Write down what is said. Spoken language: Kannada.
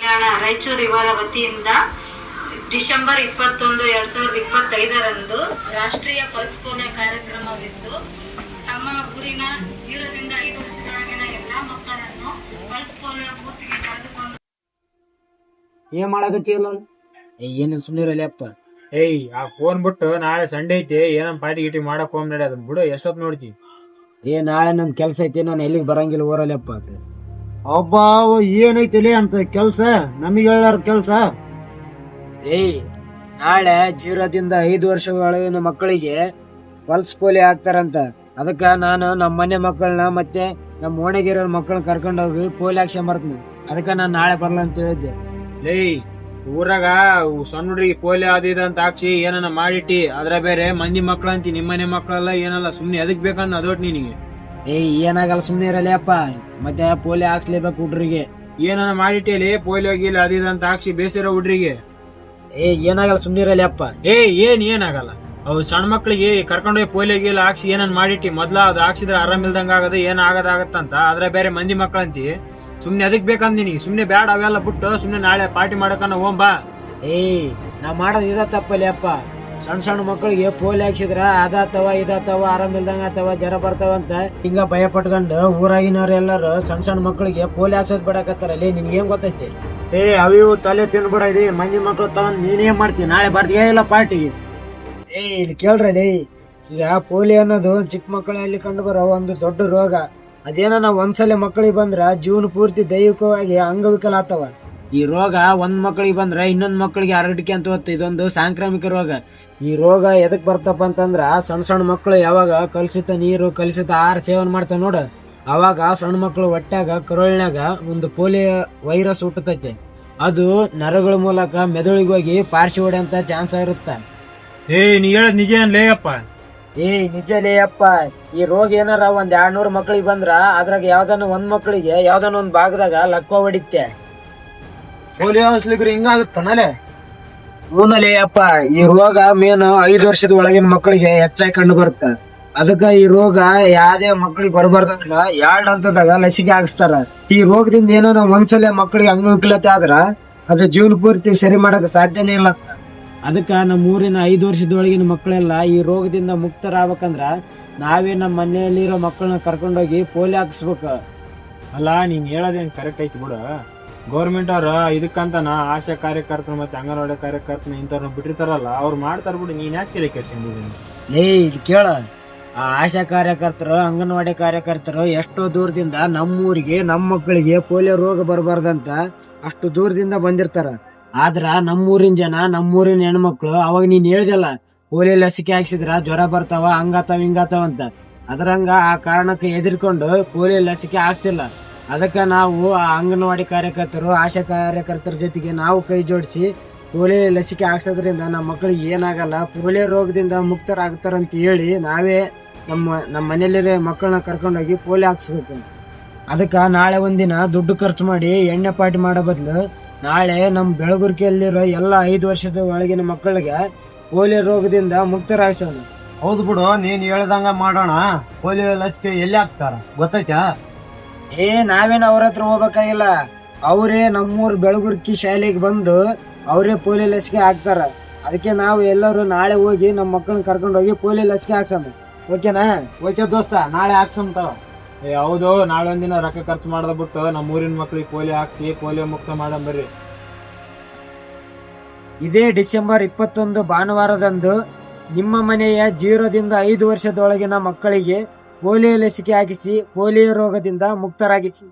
ಕಲ್ಯಾಣ ರಾಯಚೂರು ಇವರ ವತಿಯಿಂದ ಡಿಸೆಂಬರ್ ಇಪ್ಪತ್ತೊಂದು ಎರಡ್ ಸಾವಿರದ ಇಪ್ಪತ್ತೈದರಂದು ರಾಷ್ಟ್ರೀಯ ಪಲ್ಸ್ ಪೋಲಿಯೋ ಕಾರ್ಯಕ್ರಮವಿದ್ದು ತಮ್ಮ ಊರಿನ ಜೀರೋದಿಂದ ಐದು ವರ್ಷದೊಳಗಿನ ಎಲ್ಲಾ ಮಕ್ಕಳನ್ನು ಪಲ್ಸ್ ಪೋಲಿಯೋ ಬೂತ್ಗೆ ಕರೆದುಕೊಂಡು ಏನ್ ಮಾಡಕತ್ತೀವಲ್ಲ ಏನಿಲ್ಲ ಸುಮ್ಮನಿರಲಿ ಅಪ್ಪ. ಏಯ್ ಆ ಫೋನ್ ಬಿಟ್ಟು ನಾಳೆ ಸಂಡೆ ಐತಿ ಏನೋ ಪಾರ್ಟಿ ಗಿಟಿ ಮಾಡಕ್ ಹೋಮ್ ನಡಿ ಅದನ್ನ ಬಿಡು ಎಷ್ಟೊತ್ ನೋಡ್ತಿ? ಏ ನಾಳೆ ನನ್ ಕೆಲ್ಸ ಐತಿ ನಾನು ಎಲ್ಲಿಗೆ ಬರಂಗಿಲ್ಲ ಊರಲ್ಲಿ ಅಪ್ಪ. ಒಬ್ಬ ಏನೈತಿಲಿ ಅಂತ ಕೆಲ್ಸ? ನಮಗೆ ಹೇಳಾರ ಕೆಲ್ಸ? ಏಯ್ ನಾಳೆ ಜೀರೋದಿಂದ ಐದು ವರ್ಷ ಒಳಗಿನ ಮಕ್ಕಳಿಗೆ ಪಲ್ಸ್ ಪೋಲಿಯೋ ಹಾಕ್ತಾರಂತ. ಅದಕ್ಕ ನಾನು ನಮ್ಮ ಮನೆ ಮಕ್ಕಳನ್ನ ಮತ್ತೆ ನಮ್ಮ ಓಣಗಿರೋ ಮಕ್ಕಳನ್ನ ಕರ್ಕೊಂಡು ಹೋಗಿ ಪೋಲಿಯೋ ಹಾಕ್ಸ ಬರ್ತೀನಿ. ಅದಕ್ಕ ನಾನು ನಾಳೆ ಬರಲ್ಲ ಅಂತ ಹೇಳಿದ್ದೆ. ಲೇಯ್ ಊರಾಗ ಸಣ್ಣ ಹುಡುಗಿ ಪೋಲಿಯೋ ಅದು ಇದು ಅಂತ ಹಾಕ್ಸಿ ಏನನ್ನ ಮಾಡಿಟ್ಟಿ ಅದ್ರ ಬೇರೆ ಮಂದಿ ಮಕ್ಕಳಂತಿ ಅಂತಿ ನಿಮ್ಮನೆ ಮಕ್ಕಳೆಲ್ಲ ಏನಲ್ಲ ಸುಮ್ನೆ ಅದಕ್ಕೆ ಬೇಕಂದ ಅದೊಟ್ಟು ನಿನಗೆ. ಏಯ್ ಏನಾಗಲ್ಲ ಸುಮ್ಮನೆ ಇರಲಿ ಅಪ್ಪ. ಮತ್ತೆ ಪೋಲಿಯೋ ಹಾಕ್ಸ್ಲೇಬೇಕು ಹುಡ್ರಿಗೆ. ಏನನ್ನ ಮಾಡಿಟ್ಟೇಲಿ? ಪೋಲಿಯೋ ಗೀಲಿ ಅದು ಇದು ಅಂತ ಹಾಕ್ಸಿ ಬೇಸಿರೋ ಹುಡ್ರಿಗೆ. ಏ ಏನಾಗಲ್ಲ ಸುಮ್ಮನೆ ಇರಲಿ ಅಪ್ಪ. ಏ ಏನ್ ಏನಾಗಲ್ಲ? ಅವು ಸಣ್ಣ ಮಕ್ಳಿಗೆ ಕರ್ಕೊಂಡೋಗಿ ಪೋಲಿಯೋ ಗೀಲಿ ಹಾಕ್ಸಿ ಏನನ್ ಮಾಡಿಟ್ಟಿ? ಮೊದ್ಲ ಅದು ಹಾಕ್ಸಿದ್ರೆ ಆರಾಮಿಲ್ದಂಗ ಆಗದ ಏನ್ ಆಗದಾಗತ್ತಂತ? ಆದ್ರೆ ಬೇರೆ ಮಂದಿ ಮಕ್ಕಳಂತಿ. ಸುಮ್ನೆ ಅದಕ್ ಬೇಕಂತ ನಿನಗೆ. ಸುಮ್ನೆ ಬ್ಯಾಡ ಅವೆಲ್ಲ ಬಿಟ್ಟು ಸುಮ್ನೆ ನಾಳೆ ಪಾರ್ಟಿ ಮಾಡಕನ ಹೋಗ್ ಬಾ. ಏಯ್ ನಾ ಮಾಡೋದು ಇದ ತಪ್ಪಲ್ಲಿ ಅಪ್ಪ. ಸಣ್ಣ ಸಣ್ಣ ಮಕ್ಕಳಿಗೆ ಪೋಲಿ ಹಾಕ್ಸಿದ್ರ ಅದಾತವ ಇದಾತವ ಆರಾಮಿಲ್ದಂಗ ಆತವ ಜ್ವರ ಬರ್ತಾವ ಅಂತ ಹಿಂಗ ಭಯ ಪಟ್ಕೊಂಡು ಊರಾಗಿನವ್ರು ಎಲ್ಲಾರು ಸಣ್ಣ ಸಣ್ಣ ಮಕ್ಕಳಿಗೆ ಪೋಲಿ ಹಾಕ್ಸೋದ್ ಬಿಡಕತ್ತಾರ ಅಲ್ಲಿ ನಿನ್ಗೆ ಏನ್ ಗೊತ್ತೈತಿ? ಏ ಅವಿವು ತಲೆ ತಿನ್ಬಿಡಿ ಮಂಜಿನ ಮಕ್ಕಳು ಮಕ್ಳು ತಗೊಂಡ್ ನೀನೇನ್ ಮಾಡ್ತಿ ನಾಳೆ ಬರ್ತೀಯ ಇಲ್ಲ ಪಾರ್ಟಿ? ಏ ಇಲ್ಲಿ ಕೇಳ್ರಲ್ಲಿ ಈಗ ಪೋಲಿ ಅನ್ನೋದು ಚಿಕ್ಕ ಮಕ್ಕಳಲ್ಲಿ ಕಂಡು ಬರೋ ಒಂದು ದೊಡ್ಡ ರೋಗ. ಅದೇನೋ ನಾವು ಒಂದ್ಸಲ ಮಕ್ಕಳಿಗೆ ಬಂದ್ರ ಜೀವನ ಪೂರ್ತಿ ದೈಹಿಕವಾಗಿ ಅಂಗವಿಕಲ ಆತವ ಈ ರೋಗ ಒಂದ್ ಮಕ್ಳಿಗೆ ಬಂದ್ರೆ ಇನ್ನೊಂದ್ ಮಕ್ಳಿಗೆ ಹರಡಿಕೆ ಅಂತ ಹೊತ್ತು ಇದೊಂದು ಸಾಂಕ್ರಾಮಿಕ ರೋಗ. ಈ ರೋಗ ಎದಕ್ ಬರ್ತಪ್ಪ ಅಂತಂದ್ರ ಸಣ್ಣ ಸಣ್ಣ ಮಕ್ಕಳು ಯಾವಾಗ ಕಲುಷಿತ ನೀರು ಕಲುಷಿತ ಆಹಾರ ಸೇವನೆ ಮಾಡ್ತಾವ ನೋಡ. ಅವಾಗ ಸಣ್ಣ ಮಕ್ಳು ಒಟ್ಟಾಗ ಕರುಳಿನಾಗ ಒಂದು ಪೋಲಿಯೋ ವೈರಸ್ ಹುಟ್ಟತೈತೆ. ಅದು ನರಗಳ ಮೂಲಕ ಮೆದುಳಿಗೆ ಹೋಗಿ ಪಾರ್ಶಿ ಹೊಡೆಯಂತ ಚಾನ್ಸ್ ಇರುತ್ತೆ. ಏ ನೀ ಹೇಳೋದ್ ನಿಜ ಲೇ ಏ ನಿಜ ಲೇಯಪ್ಪ. ಈ ರೋಗ ಏನಾರ ಒಂದ್ ಎರಡ್ ನೂರು ಮಕ್ಳಿಗೆ ಬಂದ್ರ ಅದ್ರಾಗ ಯಾವ್ದಾನ ಒಂದ್ ಮಕ್ಳಿಗೆ ಯಾವ್ದಾನ ಒಂದ್ ಭಾಗದಾಗ ಲಕ್ಕ ಹೊಡಿತ್ತೆ. ಪೋಲಿಯೋ ಹಸ್ಲಿಕ್ರಿ ಹಿಂಗಾಗುತ್ತನಲೆ? ಮೂನಲೆ ಅಪ್ಪ ಈ ರೋಗ ಮೇನ್ ಐದು ವರ್ಷದ ಒಳಗಿನ ಮಕ್ಕಳಿಗೆ ಹೆಚ್ಚಾಗಿ ಕಂಡು ಬರುತ್ತೆ. ಅದಕ್ಕ ಈ ರೋಗ ಯಾವ್ದೇ ಮಕ್ಳಿಗೆ ಬರಬಾರ್ದಂಗ ಎರಡ್ ಹಂತದಾಗ ಲಸಿಕೆ ಹಾಕ್ಸ್ತಾರ. ಈ ರೋಗದಿಂದ ಏನೋ ಒಂದ್ಸಲ ಮಕ್ಕಳಿಗೆ ಅಂಗವಿಕಲತೆ ಆದ್ರ ಅದು ಜೀವನ ಪೂರ್ತಿ ಸರಿ ಮಾಡಕ್ ಸಾಧ್ಯನೇ ಇಲ್ಲ ಅದಕ್ಕ ನಮ್ಮ ಊರಿನ ಐದು ವರ್ಷದೊಳಗಿನ ಮಕ್ಕಳೆಲ್ಲ ಈ ರೋಗದಿಂದ ಮುಕ್ತರಾಗ್ಬೇಕಂದ್ರ ನಾವೇ ನಮ್ಮ ಮನೆಯಲ್ಲಿರೋ ಮಕ್ಕಳನ್ನ ಕರ್ಕೊಂಡೋಗಿ ಪೋಲಿಯೋ ಹಾಕ್ಸ್ಬೇಕು. ಅಲ್ಲ ನೀನ್ ಹೇಳೋದೇನು ಕರೆಕ್ಟ್ ಐತಿ ಬಿಡು. ಗೌರ್ಮೆಂಟ್ ಅವ್ರ ಇದಕ್ಕಂತನ ಆಶಾ ಕಾರ್ಯಕರ್ತರು ಮತ್ತೆ ಅಂಗನವಾಡಿ ಕಾರ್ಯಕರ್ತನ ಇಂಥವ್ರನ್ನ ಬಿಟ್ಟಿರ್ತಾರಲ್ಲ, ಅವ್ರು ಮಾಡ್ತಾರ ಬಿಡು, ನೀನ್ ಯಾಕೆ ತಲೆ ಕೆಡ್ಸ್ಕೊಂಡಿದ್ದೀನಿ ಏ, ಇದು ಕೇಳ, ಆ ಆಶಾ ಕಾರ್ಯಕರ್ತರು, ಅಂಗನವಾಡಿ ಕಾರ್ಯಕರ್ತರು ಎಷ್ಟೋ ದೂರದಿಂದ ನಮ್ಮೂರಿಗೆ ನಮ್ಮ ಮಕ್ಕಳಿಗೆ ಪೋಲಿಯೋ ರೋಗ ಬರಬಾರ್ದಂತ ಅಷ್ಟು ದೂರದಿಂದ ಬಂದಿರ್ತಾರ. ಆದ್ರ ನಮ್ಮೂರಿನ ಜನ, ನಮ್ಮೂರಿನ ಹೆಣ್ಮಕ್ಳು ಅವಾಗ ನೀನ್ ಹೇಳ್ದಲ್ಲ, ಪೋಲಿಯೋ ಲಸಿಕೆ ಹಾಕ್ಸಿದ್ರ, ಜ್ವರ ಬರ್ತಾವ ಹಂಗಾತಾವ ಹಿಂಗಾತಾವ ಅಂತ. ಅದರಂಗ ಆ ಕಾರಣಕ್ಕೆ ಎದಿರ್ಕೊಂಡು ಪೋಲಿಯೋ ಲಸಿಕೆ ಹಾಕ್ಸ್ತಿಲ್ಲ. ಅದಕ್ಕೆ ನಾವು ಆ ಅಂಗನವಾಡಿ ಕಾರ್ಯಕರ್ತರು, ಆಶಾ ಕಾರ್ಯಕರ್ತರ ಜೊತೆಗೆ ನಾವು ಕೈ ಜೋಡಿಸಿ ಪೋಲಿಯೋ ಲಸಿಕೆ ಹಾಕ್ಸೋದ್ರಿಂದ ನಮ್ಮ ಮಕ್ಕಳಿಗೆ ಏನಾಗಲ್ಲ, ಪೋಲಿಯೋ ರೋಗದಿಂದ ಮುಕ್ತರಾಗ್ತಾರಂತ ಹೇಳಿ ನಾವೇ ನಮ್ಮ ನಮ್ಮ ಮನೆಯಲ್ಲಿರೋ ಮಕ್ಕಳನ್ನ ಕರ್ಕೊಂಡೋಗಿ ಪೋಲಿಯೋ ಹಾಕ್ಸ್ಬೇಕು. ಅದಕ್ಕೆ ನಾಳೆ ಒಂದಿನ ದುಡ್ಡು ಖರ್ಚು ಮಾಡಿ ಎಣ್ಣೆ ಪಾಟಿ ಮಾಡೋ ಬದಲು ನಾಳೆ ನಮ್ಮ ಬೆಳಗುರ್ಕಿಯಲ್ಲಿರೋ ಎಲ್ಲ ಐದು ವರ್ಷದ ಒಳಗಿನ ಮಕ್ಕಳಿಗೆ ಪೋಲಿಯೋ ರೋಗದಿಂದ ಮುಕ್ತರಾಗ್ಸೋಣ. ಹೌದು ಬಿಡು, ನೀನು ಹೇಳ್ದಂಗೆ ಮಾಡೋಣ. ಪೋಲಿಯೋ ಲಸಿಕೆ ಎಲ್ಲಿ ಹಾಕ್ತಾರ? ಗೊತ್ತೈತಾ ಏ ನಾವೇನು ಅವ್ರ ಹತ್ರ ಹೋಗ್ಬೇಕಾಗಿಲ್ಲ. ಅವರೇ ನಮ್ಮೂರು ಬೆಳಗುರ್ಕಿ ಶಾಲೆಗೆ ಬಂದು ಅವರೇ ಪೋಲಿಯೋ ಲಸಿಕೆ ಹಾಕ್ತಾರ. ಅದಕ್ಕೆ ನಾವು ಎಲ್ಲರೂ ನಾಳೆ ಹೋಗಿ ನಮ್ಮ ಮಕ್ಕಳನ್ನ ಕರ್ಕೊಂಡು ಹೋಗಿ ಪೋಲಿಯೋ ಲಸಿಕೆ ಹಾಕ್ಸಮ್ಮ ಓಕೆನಾ? ಓಕೆ ದೋಸ್ತ ನಾಳೆ ಹಾಕ್ಸಂತಾವ ಏ ಹೌದು ನಾಳೆ ಒಂದಿನ ರೊಕ್ಕ ಖರ್ಚು ಮಾಡದ ಬಿಟ್ಟು ನಮ್ಮ ಊರಿನ ಮಕ್ಳಿಗೆ ಪೋಲಿಯೋ ಹಾಕ್ಸಿ ಪೋಲಿಯೋ ಮುಕ್ತ ಮಾಡಂಬರ್ರಿ ಇದೇ ಡಿಸೆಂಬರ್ ಇಪ್ಪತ್ತೊಂದು ಭಾನುವಾರದಂದು ನಿಮ್ಮ ಮನೆಯ ಜೀರೋದಿಂದ ಐದು ವರ್ಷದೊಳಗಿನ ಮಕ್ಕಳಿಗೆ ಪೋಲಿಯೋ ಲಸಿಕೆ ಹಾಕಿಸಿ ಪೋಲಿಯೋ ರೋಗದಿಂದ ಮುಕ್ತರಾಗಿಸಿ.